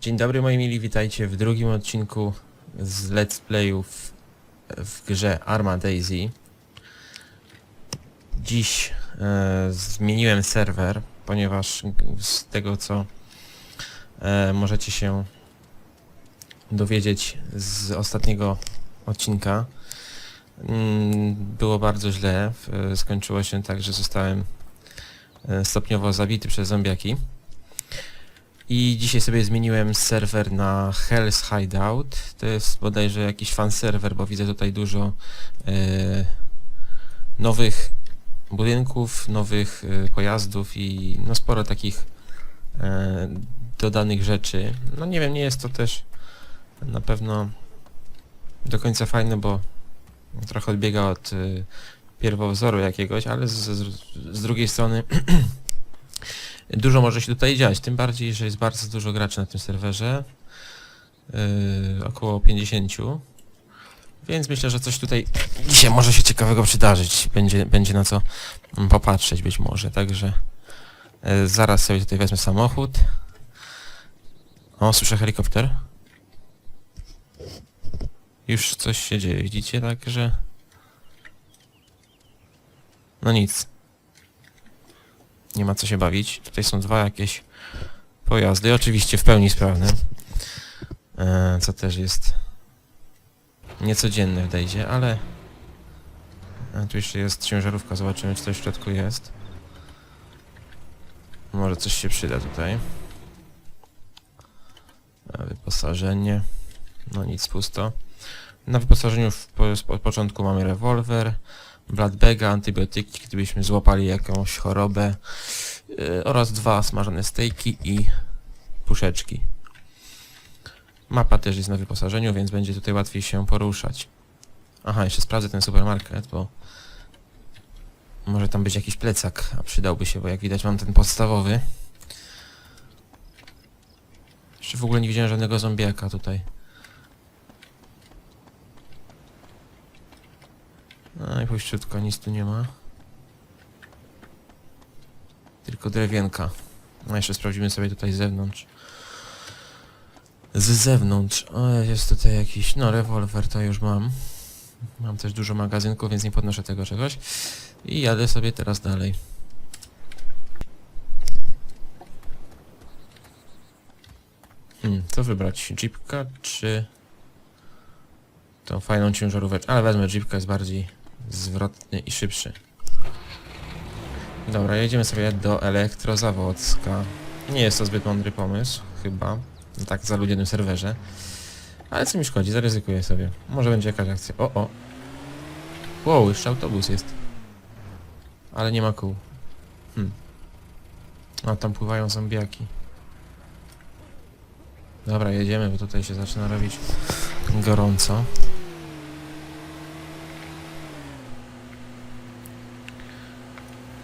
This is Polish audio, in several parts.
Dzień dobry moi mili, witajcie w drugim odcinku z Let's Playów w grze Arma Daisy. Dziś e, zmieniłem serwer, ponieważ z tego co e, możecie się dowiedzieć z ostatniego odcinka mm, było bardzo źle. Skończyło się tak, że zostałem e, stopniowo zabity przez zombiaki. I dzisiaj sobie zmieniłem serwer na Hell's Hideout. To jest bodajże jakiś fan serwer, bo widzę tutaj dużo e, nowych budynków, nowych e, pojazdów i no sporo takich e, dodanych rzeczy. No nie wiem, nie jest to też na pewno do końca fajne, bo trochę odbiega od e, pierwowzoru jakiegoś, ale z, z, z drugiej strony Dużo może się tutaj dziać, tym bardziej, że jest bardzo dużo graczy na tym serwerze. Yy, około 50. Więc myślę, że coś tutaj dzisiaj może się ciekawego przydarzyć. Będzie, będzie na co mm, popatrzeć być może. Także yy, zaraz sobie tutaj wezmę samochód. O, słyszę helikopter. Już coś się dzieje, widzicie? Także... No nic. Nie ma co się bawić. Tutaj są dwa jakieś pojazdy, oczywiście w pełni sprawne. E, co też jest niecodzienne w ale... A tu jeszcze jest ciężarówka, zobaczymy czy coś w środku jest. Może coś się przyda tutaj. Wyposażenie. No nic, pusto. Na wyposażeniu w, początku mamy rewolwer, bloodbaga, antybiotyki, gdybyśmy złapali jakąś chorobę yy, oraz dwa smażone stejki i puszeczki. Mapa też jest na wyposażeniu, więc będzie tutaj łatwiej się poruszać. Aha, jeszcze sprawdzę ten supermarket, bo może tam być jakiś plecak, a przydałby się, bo jak widać mam ten podstawowy. Jeszcze w ogóle nie widziałem żadnego zombiaka tutaj. No i puściutko, nic tu nie ma. Tylko drewienka. No jeszcze sprawdzimy sobie tutaj z zewnątrz. Z zewnątrz. O, jest tutaj jakiś... No, rewolwer to już mam. Mam też dużo magazynków, więc nie podnoszę tego czegoś. I jadę sobie teraz dalej. Hmm, co wybrać? Jeepka czy... Tą fajną ciężaróweczkę? Ale wezmę jeepka, jest bardziej zwrotny i szybszy. Dobra, jedziemy sobie do Elektrozawodzka. Nie jest to zbyt mądry pomysł, chyba. Na tak zaludnionym serwerze. Ale co mi szkodzi, zaryzykuję sobie. Może będzie jakaś akcja. O, o. Wow, jeszcze autobus jest. Ale nie ma kół. Hmm. A tam pływają zombiaki. Dobra, jedziemy, bo tutaj się zaczyna robić gorąco.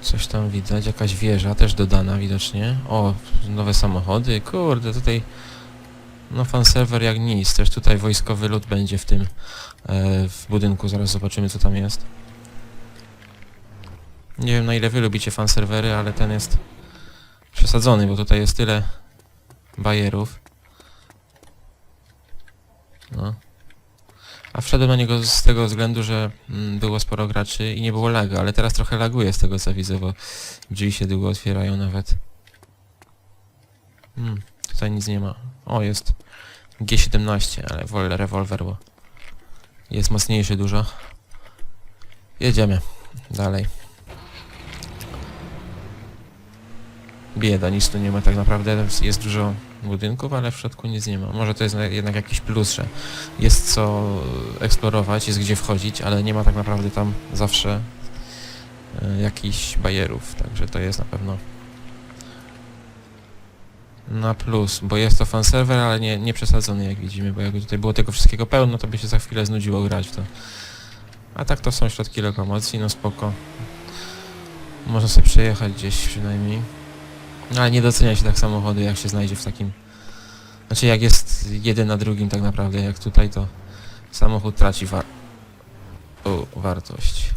Coś tam widać, jakaś wieża też dodana widocznie. O, nowe samochody, kurde, tutaj no fanserwer jak nic, też tutaj wojskowy lud będzie w tym e, w budynku, zaraz zobaczymy co tam jest. Nie wiem na ile wy lubicie fanserwery, ale ten jest przesadzony, bo tutaj jest tyle bajerów. No. A wszedłem na niego z tego względu, że mm, było sporo graczy i nie było laga, ale teraz trochę laguje z tego co widzę, bo drzwi się długo otwierają nawet. Hmm, tutaj nic nie ma. O, jest G17, ale wolę rewolwer, bo jest mocniejszy dużo. Jedziemy dalej. Bieda, nic tu nie ma tak naprawdę, jest dużo budynków, ale w środku nic nie ma. Może to jest na- jednak jakiś plus, że jest co eksplorować, jest gdzie wchodzić, ale nie ma tak naprawdę tam zawsze e, jakichś bajerów, także to jest na pewno na plus, bo jest to fanserwer, ale nie, nie przesadzony jak widzimy, bo jakby tutaj było tego wszystkiego pełno, to by się za chwilę znudziło grać w to. A tak to są środki lokomocji, no spoko. Można sobie przejechać gdzieś przynajmniej. No, ale nie docenia się tak samochody, jak się znajdzie w takim... Znaczy jak jest jeden na drugim tak naprawdę, jak tutaj to samochód traci war... o, wartość.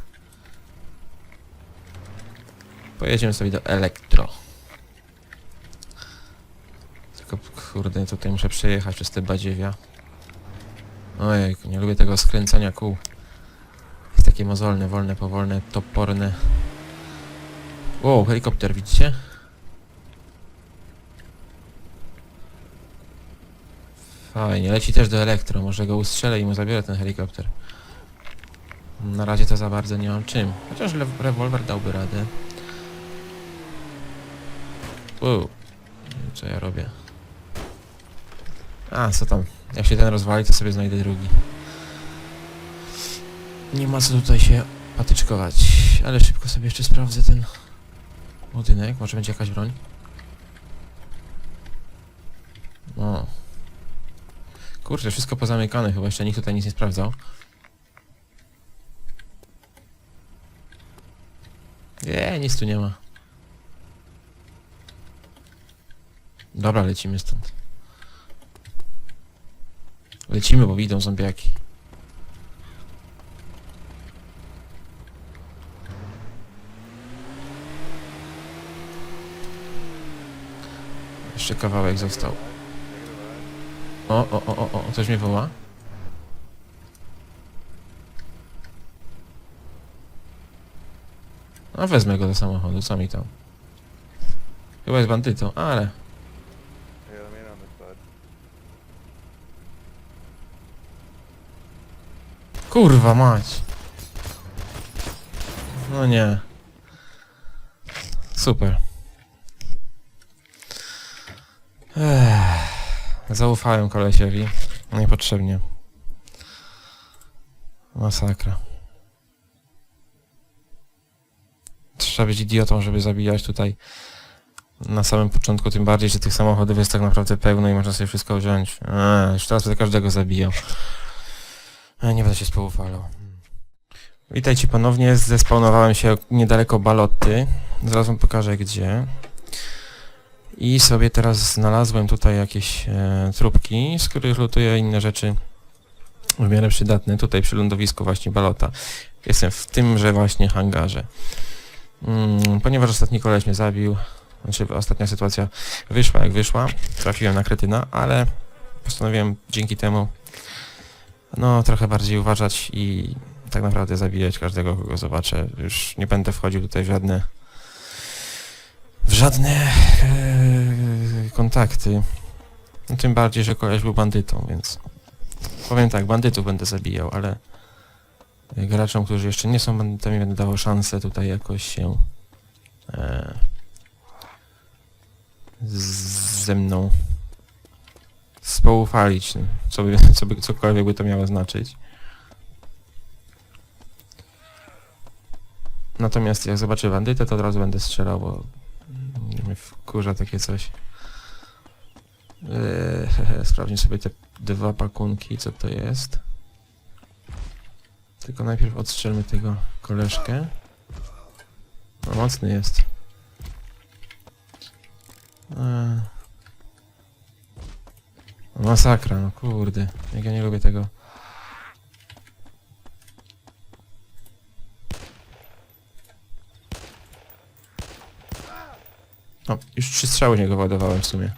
Pojedziemy sobie do elektro. Tylko kurde, tutaj muszę przejechać przez te badziewia. Ojej, nie lubię tego skręcania kół. Jest takie mozolne, wolne, powolne, toporne. Wow, helikopter, widzicie? Fajnie, leci też do elektro, może go ustrzelę i mu zabiorę ten helikopter. Na razie to za bardzo nie mam czym. Chociaż rewolwer dałby radę. Wow. Co ja robię? A, co tam? Jak się ten rozwali, to sobie znajdę drugi. Nie ma co tutaj się patyczkować. Ale szybko sobie jeszcze sprawdzę ten budynek. Może będzie jakaś broń? O. Kurczę, wszystko pozamykane. Chyba jeszcze nikt tutaj nic nie sprawdzał. Nie, nic tu nie ma. Dobra, lecimy stąd. Lecimy, bo idą zombiaki. Jeszcze kawałek został. O, o, o, o, o, coś mnie woła. A wezmę go do samochodu, co mi tam? Chyba jest bandytą, ale... I got a man on this side. Kurwa mać. No nie. Super. Ech. Zaufałem kolesiowi. Niepotrzebnie. Masakra. Trzeba być idiotą, żeby zabijać tutaj na samym początku, tym bardziej, że tych samochodów jest tak naprawdę pełno i można sobie wszystko wziąć. Eee, już teraz będę każdego zabijał. E, Nie będę się spoufalał. Witajcie ponownie, zespawnowałem się niedaleko Balotty. Zaraz wam pokażę gdzie. I sobie teraz znalazłem tutaj jakieś e, trupki, z których lutuję inne rzeczy w miarę przydatne. Tutaj przy lądowisku właśnie Balota. Jestem w tymże właśnie hangarze. Mm, ponieważ ostatni koleś mnie zabił, znaczy ostatnia sytuacja wyszła jak wyszła, trafiłem na kretyna, ale postanowiłem dzięki temu no trochę bardziej uważać i tak naprawdę zabijać każdego, kogo zobaczę. Już nie będę wchodził tutaj w żadne w żadne e, kontakty. No, tym bardziej, że koleś był bandytą, więc powiem tak, bandytów będę zabijał, ale graczom, którzy jeszcze nie są bandytami będę dawał szansę tutaj jakoś się e, ze mną spoufalić, co by, co by, cokolwiek by to miało znaczyć. Natomiast jak zobaczę bandytę, to od razu będę strzelał, bo wkurza takie coś. Eee, hehe, sprawdźmy sobie te dwa pakunki, co to jest. Tylko najpierw odstrzelmy tego koleżkę. No mocny jest. Eee. Masakra, no kurde. Jak ja nie lubię tego. O, już trzy strzały niego ładowałem w sumie.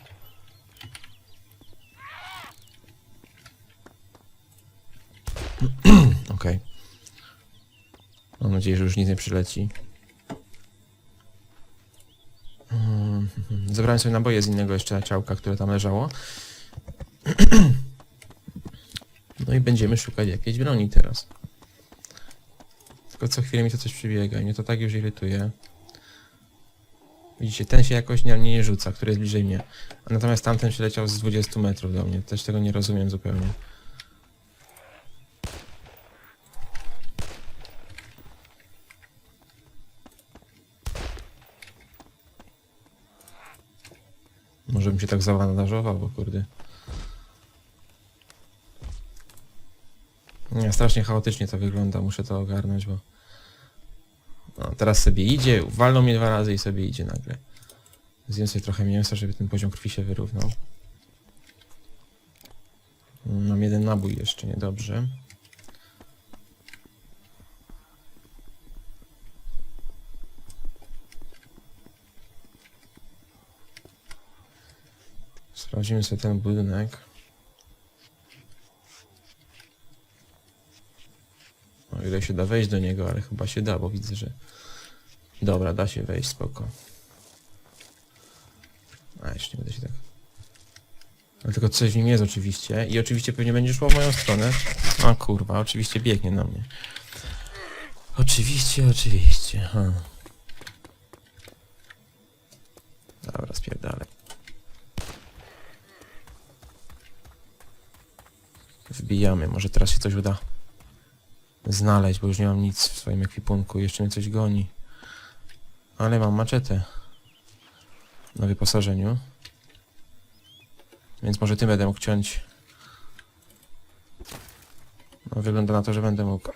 Okej. Mam nadzieję, że już nic nie przyleci. Mm, Zebrałem sobie naboje z innego jeszcze ciałka, które tam leżało. No i będziemy szukać jakiejś broni teraz. Tylko co chwilę mi to coś przybiega i mnie to tak już irytuje. Widzicie, ten się jakoś nie, nie rzuca, który jest bliżej mnie. A natomiast tamten przyleciał z 20 metrów do mnie. Też tego nie rozumiem zupełnie. Może bym się tak zawandażował, bo kurde. Nie, strasznie chaotycznie to wygląda, muszę to ogarnąć, bo... No, teraz sobie idzie, walną mnie dwa razy i sobie idzie nagle. Zjem sobie trochę mięsa, żeby ten poziom krwi się wyrównał. Mam jeden nabój jeszcze, niedobrze. Sprawdzimy sobie ten budynek. O ile się da wejść do niego, ale chyba się da, bo widzę, że... Dobra, da się wejść, spoko. A, jeszcze nie będę się tak... Ale tylko coś w nim jest oczywiście. I oczywiście pewnie będzie szło w moją stronę. A kurwa, oczywiście biegnie na mnie. Oczywiście, oczywiście. Ha. Dobra, spierdalaj. Wbijamy, może teraz się coś uda znaleźć, bo już nie mam nic w swoim ekwipunku. Jeszcze mnie coś goni. Ale mam maczetę na wyposażeniu. Więc może tym będę mógł ciąć. No, wygląda na to, że będę mógł.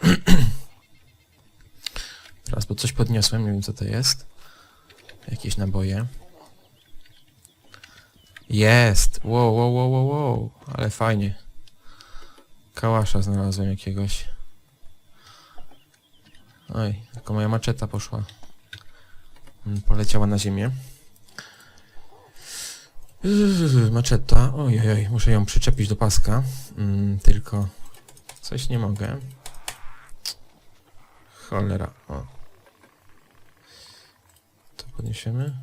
Teraz, bo coś podniosłem, nie wiem co to jest. Jakieś naboje. Jest! Wow, wow, wow, wow, wow. Ale fajnie. Kałasza znalazłem jakiegoś. Oj, tylko moja maczeta poszła. Mm, Poleciała na ziemię. Yy, Maczeta. Oj, oj, oj, muszę ją przyczepić do paska. Mm, tylko coś nie mogę. Cholera. O. To podniesiemy.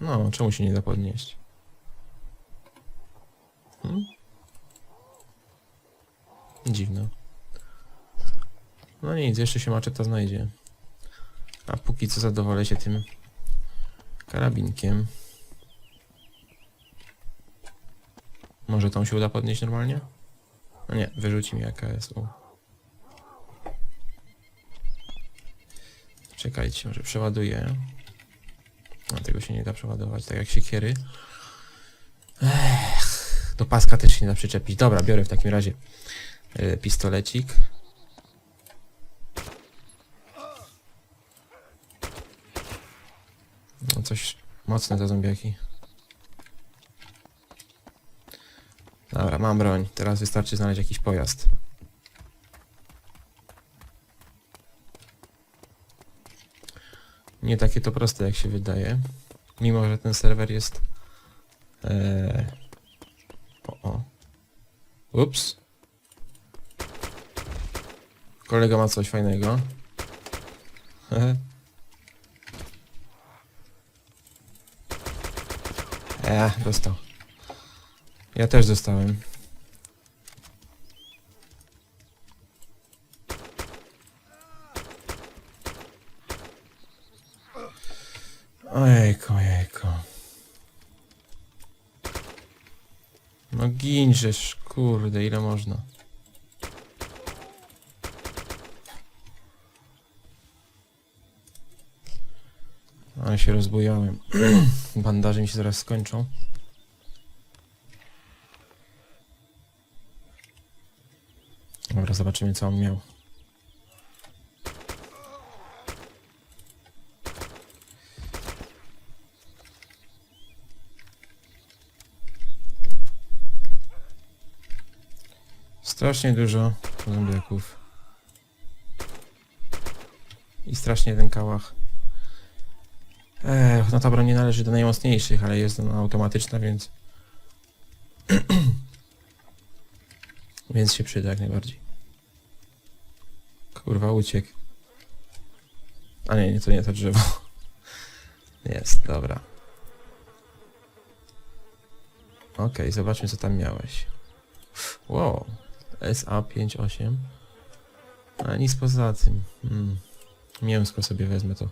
No, czemu się nie da podnieść? Hmm? Dziwne. No nic, jeszcze się maczeta znajdzie. A póki co zadowolę się tym karabinkiem. Może tą się uda podnieść normalnie? No nie, wyrzuci mi AKS-u. Czekajcie, może przeładuję. A tego się nie da przeładować, tak jak siekiery. Ech, do paska też się nie da przyczepić. Dobra, biorę w takim razie e, pistolecik. No coś mocne te zombiaki. Dobra, mam broń. Teraz wystarczy znaleźć jakiś pojazd. Nie takie to proste jak się wydaje. Mimo, że ten serwer jest... Eee... O, o. Ups. Kolega ma coś fajnego. Eee, dostał. Ja też dostałem. Ojejku, ojejku. No ginżesz, kurde, ile można. Ale się rozbujałem. Bandaże mi się zaraz skończą. Dobra, zobaczymy co on miał. Strasznie dużo zombiaków. I strasznie ten kałach. Ech, no ta broń nie należy do najmocniejszych, ale jest ona automatyczna, więc... więc się przyda jak najbardziej. Kurwa, uciekł. A nie, nie, to nie to drzewo. Jest, dobra. Okej, zobaczmy co tam miałeś. Wow, SA58. A nic poza tym. Hmm. Mięsko sobie wezmę to.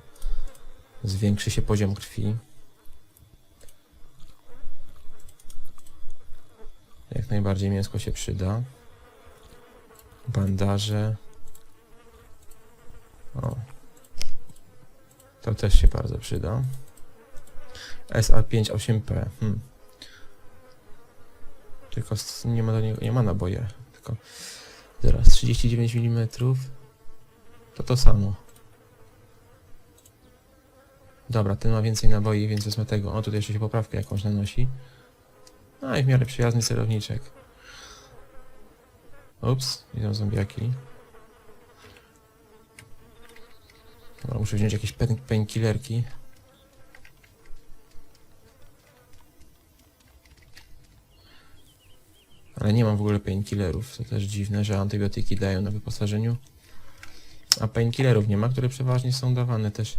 Zwiększy się poziom krwi. Jak najbardziej mięsko się przyda. Bandaże. O. To też się bardzo przyda. SA58P. Hmm. Tylko nie ma do niego, nie ma naboje. Tylko zaraz 39 mm. To to samo. Dobra, ten ma więcej naboi, więc wezmę tego. O, tutaj jeszcze się poprawkę jakąś nanosi. A i w miarę przyjazny celowniczek. Ups, idą zombiaki. Dobra, muszę wziąć jakieś painkillerki. Pain Ale nie mam w ogóle painkillerów, to też dziwne, że antybiotyki dają na wyposażeniu. A painkillerów nie ma, które przeważnie są dawane też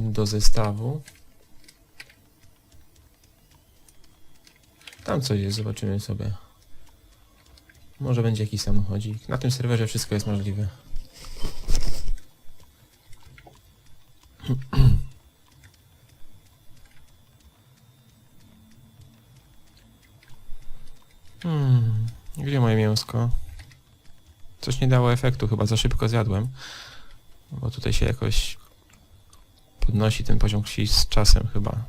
do zestawu. Tam coś jest, zobaczymy sobie. Może będzie jakiś samochodzik. Na tym serwerze wszystko jest możliwe. Hmm, gdzie moje mięsko? Coś nie dało efektu, chyba za szybko zjadłem. Bo tutaj się jakoś podnosi ten poziom krwi z czasem chyba.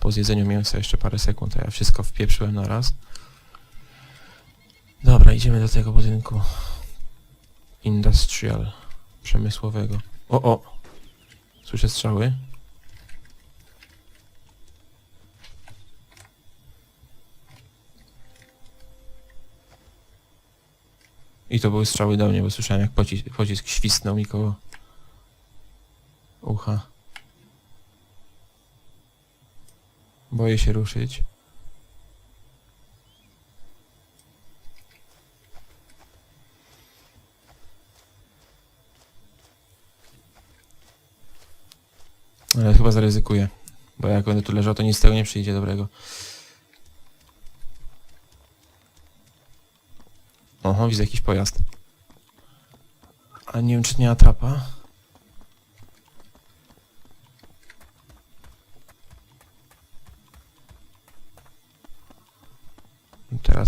Po zjedzeniu mięsa jeszcze parę sekund, a ja wszystko wpieprzyłem na raz. Dobra, idziemy do tego budynku. Industrial. Przemysłowego. O, o! Słyszę strzały. I to były strzały do mnie, bo słyszałem jak pocisk, pocisk świstnął mi koło ucha. Boję się ruszyć. Ale chyba zaryzykuję. Bo jak będę tu leżał, to nic z tego nie przyjdzie dobrego. Oho, widzę jakiś pojazd. A nie wiem, czy nie atrapa.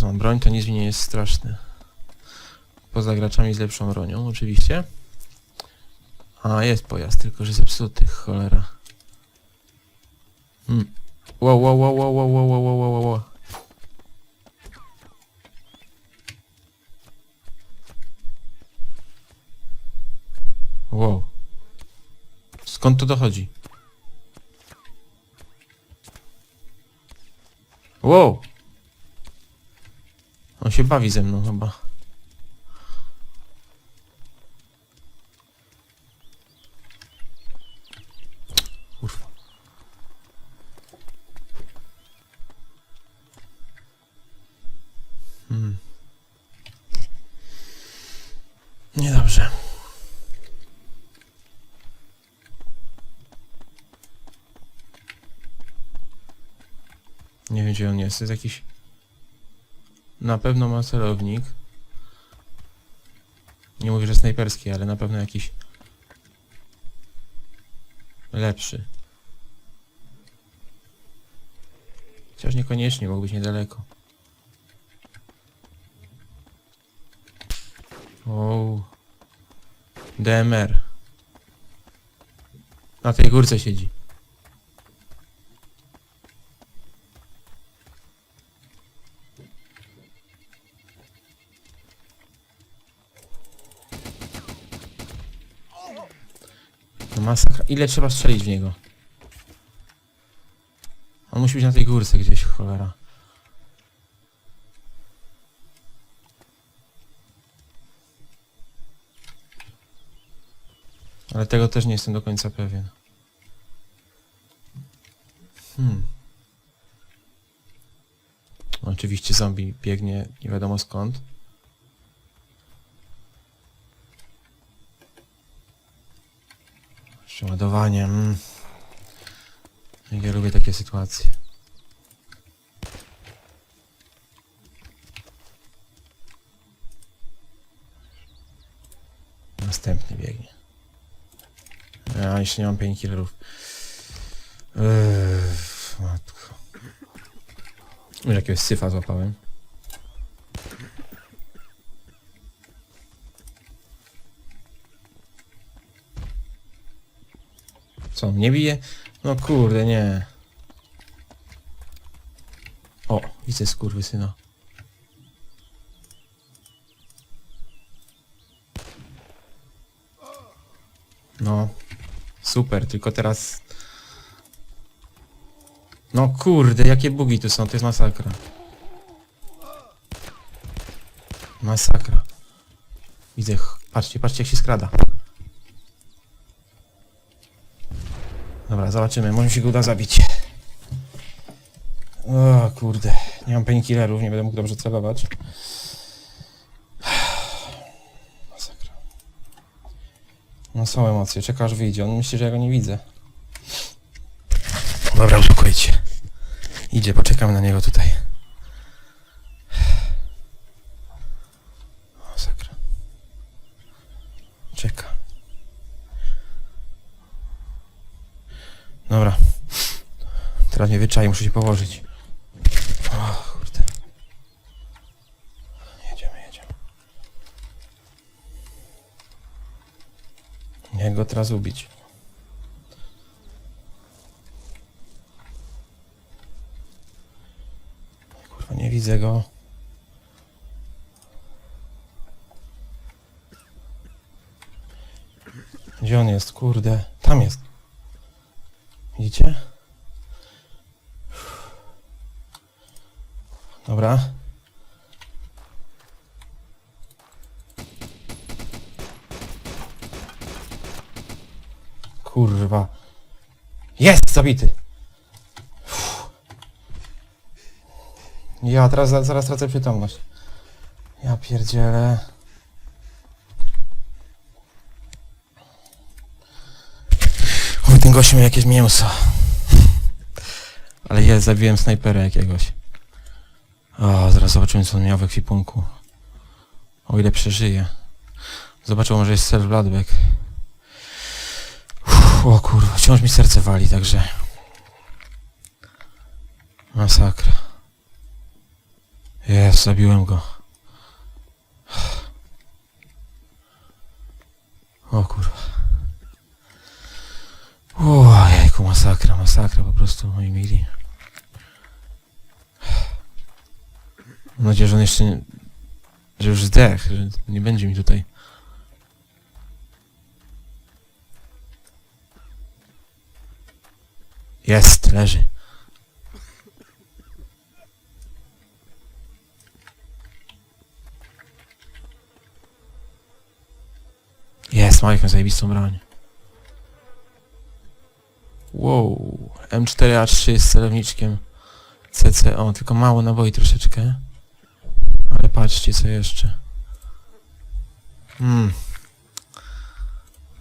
Mam broń, to nic mi nie jest straszne. Poza graczami z lepszą bronią, oczywiście. A, jest pojazd, tylko że zepsuty, cholera. Hmm. Wow, wow, wow, wow, wow, wow, wow, wow, wow. Wow. Skąd to dochodzi? Wow. On się bawi ze mną chyba. Kurwa. Hmm. Niedobrze. Nie wiem gdzie on jest. Jest jakiś... Na pewno ma celownik. Nie mówię, że snajperski, ale na pewno jakiś... Lepszy. Chociaż niekoniecznie, mógł być niedaleko. O. DMR. Na tej górce siedzi. Masakra. Ile trzeba strzelić w niego? On musi być na tej górce gdzieś, cholera. Ale tego też nie jestem do końca pewien. Hmm. Oczywiście zombie biegnie nie wiadomo skąd. Przeładowanie. Mm. Ja lubię takie sytuacje. Następny biegnie. Ja jeszcze nie mam painkillerów. Matko. Już jakiegoś syfa złapałem. Co, mnie bije? No kurde, nie. O, widzę skurwysyna. No, super, tylko teraz... No kurde, jakie bugi tu są, to jest masakra. Masakra. Widzę, patrzcie, patrzcie jak się skrada. Zobaczymy, może mi się go uda zabić. O kurde, nie mam painkillerów, nie będę mógł dobrze celować. Masakra. No są emocje, czeka aż wyjdzie. On myśli, że ja go nie widzę. Dobra, uspokójcie. Idzie, poczekamy na niego tutaj. Masakra. Czeka. Dobra. Wyczai, muszę się położyć. O, kurde. Jedziemy, jedziemy. Jak go teraz ubić? Kurwa, nie widzę go. Gdzie on jest? Kurde. Tam jest. Widzicie? Dobra. Kurwa. Jest zabity. Uff. Ja teraz za- zaraz tracę przytomność. Ja pierdzielę. O, ten gościu miał jakieś mięso. Ale jest, zabiłem snajpera jakiegoś. O, zaraz zobaczymy co on miał w ekwipunku. O ile przeżyje. Zobaczę, może jest self bloodback. O kurwa, wciąż mi serce wali, także... Masakra. Jest, zabiłem go. O kurwa. O, jejku, masakra, masakra po prostu, moi mili. Mam nadzieję, że on jeszcze nie, że już zdech, że nie będzie mi tutaj. Jest, leży. Jest, jakąś zajebistą broń. Wow, M4A3 z celowniczkiem CCO, tylko mało naboi troszeczkę. Patrzcie co jeszcze. Hmm.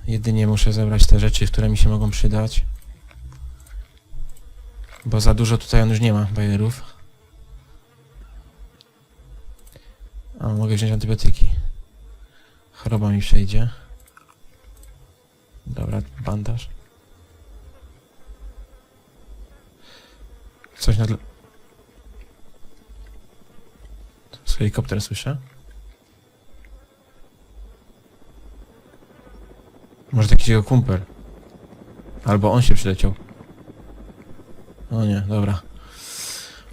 Jedynie muszę zebrać te rzeczy, które mi się mogą przydać. Bo za dużo tutaj on już nie ma bajerów. A mogę wziąć antybiotyki. Choroba mi przejdzie. Dobra, bandaż. Coś nad... Z helikoptera słyszę? Może taki jego kumpel. Albo on się przyleciał. O nie, dobra.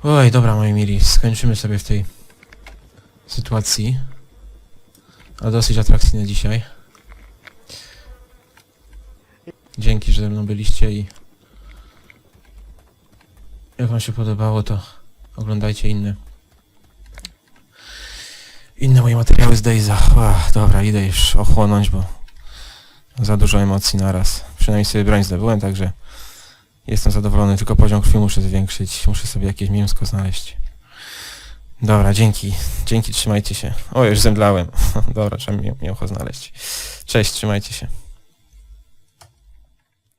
Oj, dobra moi mili, skończymy sobie w tej sytuacji. Ale dosyć atrakcyjne dzisiaj. Dzięki, że ze mną byliście i jak wam się podobało, to oglądajcie inne inne moje materiały z Dayza. Ach, dobra, idę już ochłonąć, bo za dużo emocji naraz. Przynajmniej sobie broń zdobyłem, także jestem zadowolony, tylko poziom krwi muszę zwiększyć. Muszę sobie jakieś mięsko znaleźć. Dobra, dzięki. Dzięki, trzymajcie się. O, już zemdlałem. Dobra, trzeba mi mięcho znaleźć. Cześć, trzymajcie się.